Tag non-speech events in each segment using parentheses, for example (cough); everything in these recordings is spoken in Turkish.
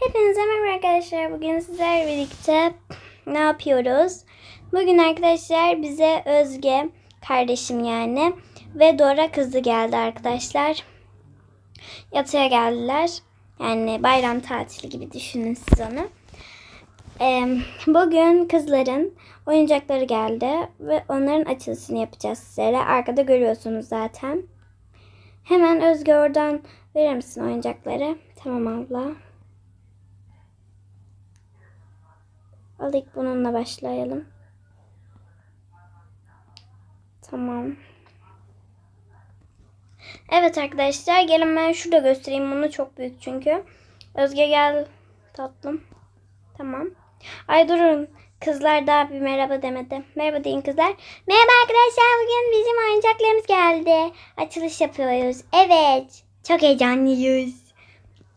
Hepinize merhaba arkadaşlar. Bugün sizlerle birlikte ne yapıyoruz? Bugün arkadaşlar bize Özge, kardeşim yani ve Dora kızı geldi arkadaşlar. Yatıya geldiler. Yani bayram tatili gibi düşünün siz onu. Ee, bugün kızların oyuncakları geldi ve onların açılışını yapacağız sizlere. Arkada görüyorsunuz zaten. Hemen Özge oradan verir misin oyuncakları? Tamam abla. Al bununla başlayalım. Tamam. Evet arkadaşlar gelin ben şurada göstereyim. Bunu çok büyük çünkü. Özge gel tatlım. Tamam. Ay durun. Kızlar daha bir merhaba demedi. Merhaba deyin kızlar. Merhaba arkadaşlar. Bugün bizim oyuncaklarımız geldi. Açılış yapıyoruz. Evet. Çok heyecanlıyız.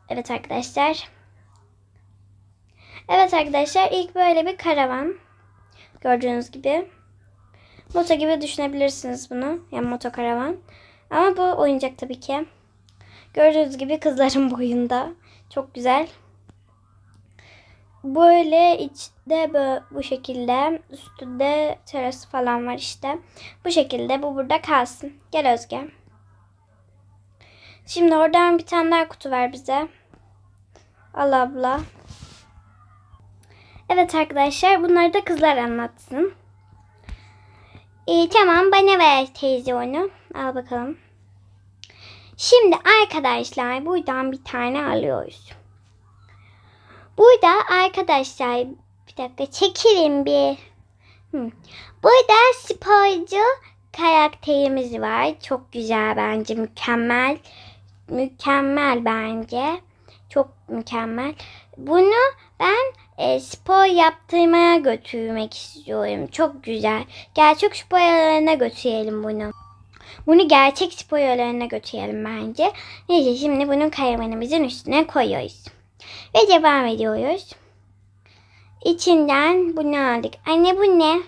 Evet arkadaşlar. Evet arkadaşlar ilk böyle bir karavan. Gördüğünüz gibi. Moto gibi düşünebilirsiniz bunu. Yani moto karavan. Ama bu oyuncak tabii ki. Gördüğünüz gibi kızların (laughs) boyunda. Çok güzel. Böyle içte böyle bu şekilde üstünde terası falan var işte. Bu şekilde bu burada kalsın. Gel Özge. Şimdi oradan bir tane daha kutu ver bize. Al abla. Evet arkadaşlar bunları da kızlar anlatsın. İyi tamam bana ver teyze onu. Al bakalım. Şimdi arkadaşlar buradan bir tane alıyoruz. Burada arkadaşlar bir dakika çekilin bir. Hı. Burada sporcu karakterimiz var. Çok güzel bence mükemmel. Mükemmel bence. Çok mükemmel. Bunu ben e, spor yaptırmaya götürmek istiyorum. Çok güzel. Gerçek spor alanına götürelim bunu. Bunu gerçek spor alanına götürelim bence. Neyse şimdi bunu karavanımızın üstüne koyuyoruz. Ve devam ediyoruz. İçinden bunu aldık. Anne bu ne?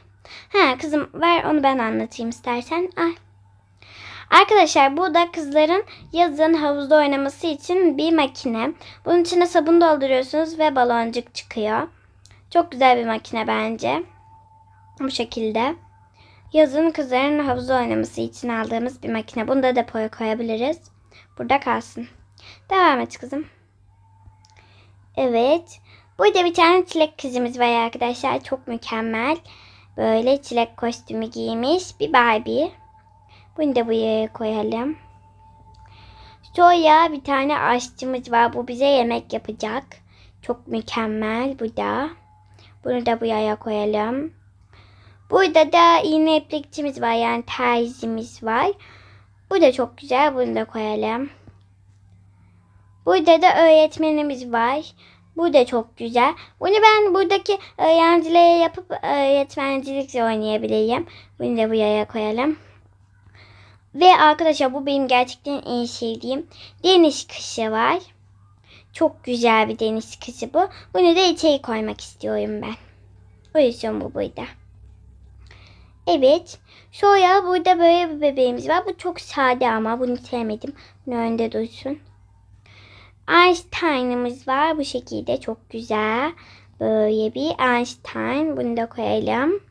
Ha kızım ver onu ben anlatayım istersen. Al. Arkadaşlar bu da kızların yazın havuzda oynaması için bir makine. Bunun içine sabun dolduruyorsunuz ve baloncuk çıkıyor. Çok güzel bir makine bence. Bu şekilde. Yazın kızların havuzda oynaması için aldığımız bir makine. Bunu da depoya koyabiliriz. Burada kalsın. Devam et kızım. Evet. Burada bir tane çilek kızımız var arkadaşlar. Çok mükemmel. Böyle çilek kostümü giymiş bir Barbie. Bunu da buraya koyalım. Sonra bir tane aşçımız var. Bu bize yemek yapacak. Çok mükemmel bu da. Bunu da buraya koyalım. Burada da iğne iplikçimiz var. Yani terzimiz var. Bu da çok güzel. Bunu da koyalım. Burada da öğretmenimiz var. Bu da çok güzel. Bunu ben buradaki öğrencilere yapıp öğretmencilikle oynayabilirim. Bunu da buraya koyalım. Ve arkadaşlar bu benim gerçekten en sevdiğim deniz kışı var. Çok güzel bir deniz kışı bu. Bunu da içeri koymak istiyorum ben. O yüzden bu burada. Evet. Sonra burada böyle bir bebeğimiz var. Bu çok sade ama bunu sevmedim. Bunu önde dursun. Einstein'ımız var. Bu şekilde çok güzel. Böyle bir Einstein. Bunu da koyalım.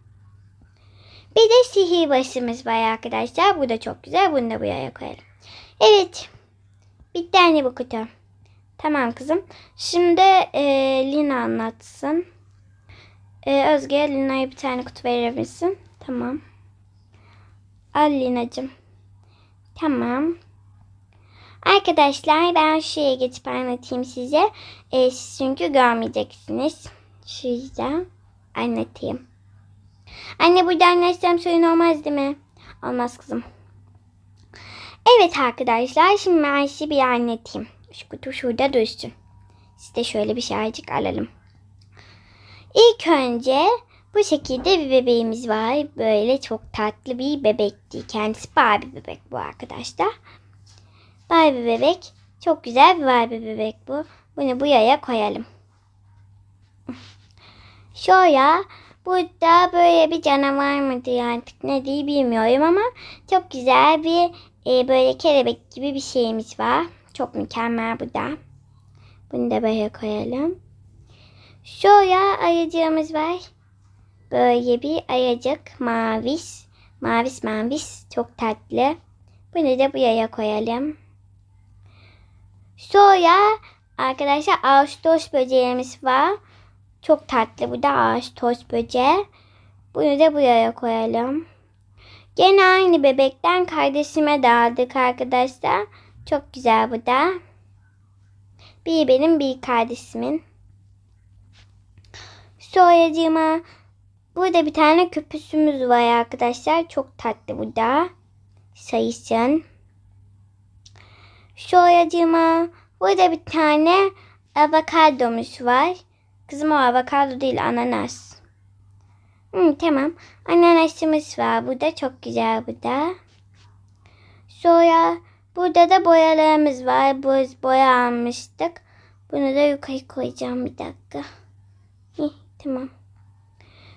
Bir de sihirbazımız var arkadaşlar. Bu da çok güzel. Bunu da buraya koyalım. Evet. Bitti anne bu kutu. Tamam kızım. Şimdi e, Lina anlatsın. E, Özge Lina'ya bir tane kutu verir misin? Tamam. Al Lina'cığım. Tamam. Arkadaşlar ben şuraya geçip anlatayım size. E, çünkü görmeyeceksiniz. Şurada anlatayım. Anne burada anlatsam sorun olmaz değil mi? Olmaz kızım. Evet arkadaşlar şimdi ben size bir anlatayım. Şu kutu şurada dursun. Size şöyle bir şeycik alalım. İlk önce bu şekilde bir bebeğimiz var. Böyle çok tatlı bir bebekti. Kendisi Barbie bebek bu arkadaşlar. Barbie bebek. Çok güzel bir Barbie bebek bu. Bunu buraya koyalım. Şöyle Burada böyle bir canavar mıydı artık ne diye bilmiyorum ama çok güzel bir e, böyle kelebek gibi bir şeyimiz var. Çok mükemmel bu da. Bunu da böyle koyalım. Şöyle ayıcığımız var. Böyle bir ayıcık mavis. Mavis mavis çok tatlı. Bunu da buraya koyalım. Sonra arkadaşlar Ağustos böceğimiz var. Çok tatlı bu da Ağustos böceği. Bunu da buraya koyalım. Gene aynı bebekten kardeşime de aldık arkadaşlar. Çok güzel bu da. Bir benim bir kardeşimin. Soyacığıma burada bir tane köpüsümüz var arkadaşlar. Çok tatlı bu da. Sayısın. Soyacığıma burada bir tane avokadomuz var. Kızım o avokado değil ananas. Hı, tamam. Ananasımız var. Bu da çok güzel bu da. Sonra burada da boyalarımız var. Boz boya almıştık. Bunu da yukarı koyacağım bir dakika. Hih, tamam.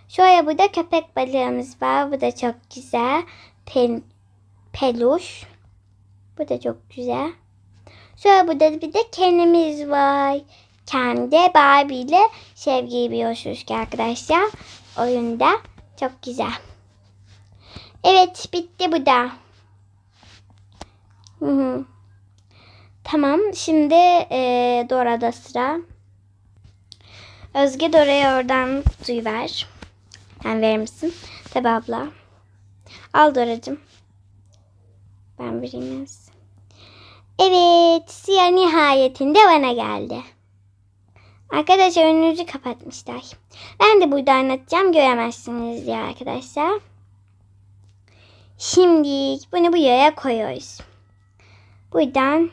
Şöyle burada köpek balığımız var. Bu da çok güzel. Pen, peluş. Bu da çok güzel. Sonra burada bir de kendimiz var. Kendi Barbie ile sevgiyi biliyorsunuz ki arkadaşlar. Oyunda çok güzel. Evet bitti bu da. Tamam şimdi e, Dora'da sıra. Özge Dora'ya oradan kutuyu ver. Sen verir misin? Tabi abla. Al Dora'cığım. Ben vereyim. Evet siyah nihayetinde bana geldi. Arkadaşlar önünüzü kapatmışlar. Ben de burada anlatacağım göremezsiniz diye arkadaşlar. Şimdi bunu buraya koyuyoruz. Buradan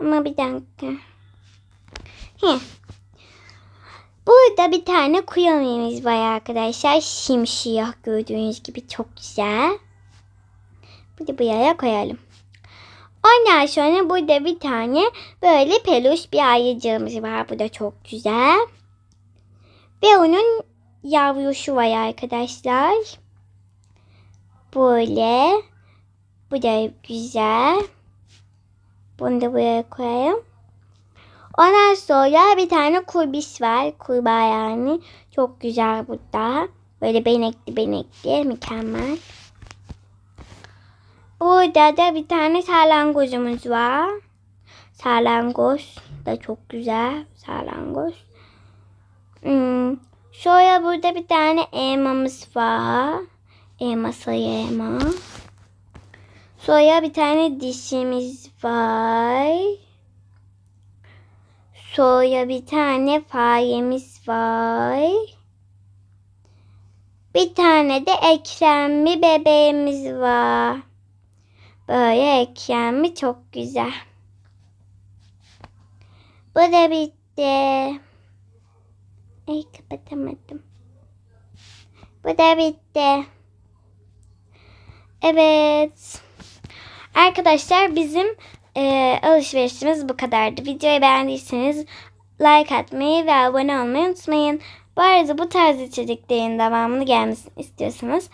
ama bir dakika. Heh. Burada bir tane kuyumimiz var arkadaşlar. Simsiyah gördüğünüz gibi çok güzel. Bunu buraya koyalım. Ondan sonra burada bir tane böyle peluş bir ayıcığımız var. Bu da çok güzel. Ve onun yavrusu var arkadaşlar. Böyle. Bu da güzel. Bunu da buraya koyayım. Ondan sonra bir tane kurbis var. Kurbağa yani. Çok güzel bu da. Böyle benekli benekli. Mükemmel. Burada da bir tane salangozumuz var. Salyangoz da çok güzel. Salyangoz. Hmm. Şöyle burada bir tane elmamız var. Elma sayı elma. Sonra bir tane dişimiz var. Sonra bir tane faremiz var. Bir tane de eklemli bebeğimiz var. Böyle eklemli çok güzel. Bu da bitti. Ay kapatamadım. Bu da bitti. Evet. Arkadaşlar bizim e, alışverişimiz bu kadardı. Videoyu beğendiyseniz like atmayı ve abone olmayı unutmayın. Bu arada bu tarz içeriklerin devamını gelmesini istiyorsanız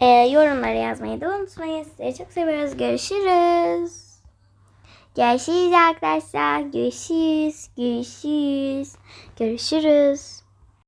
e, yorumlara yazmayı da unutmayın. Sizi çok seviyoruz. Görüşürüz. Görüşürüz arkadaşlar. Görüşürüz. Görüşürüz. Görüşürüz.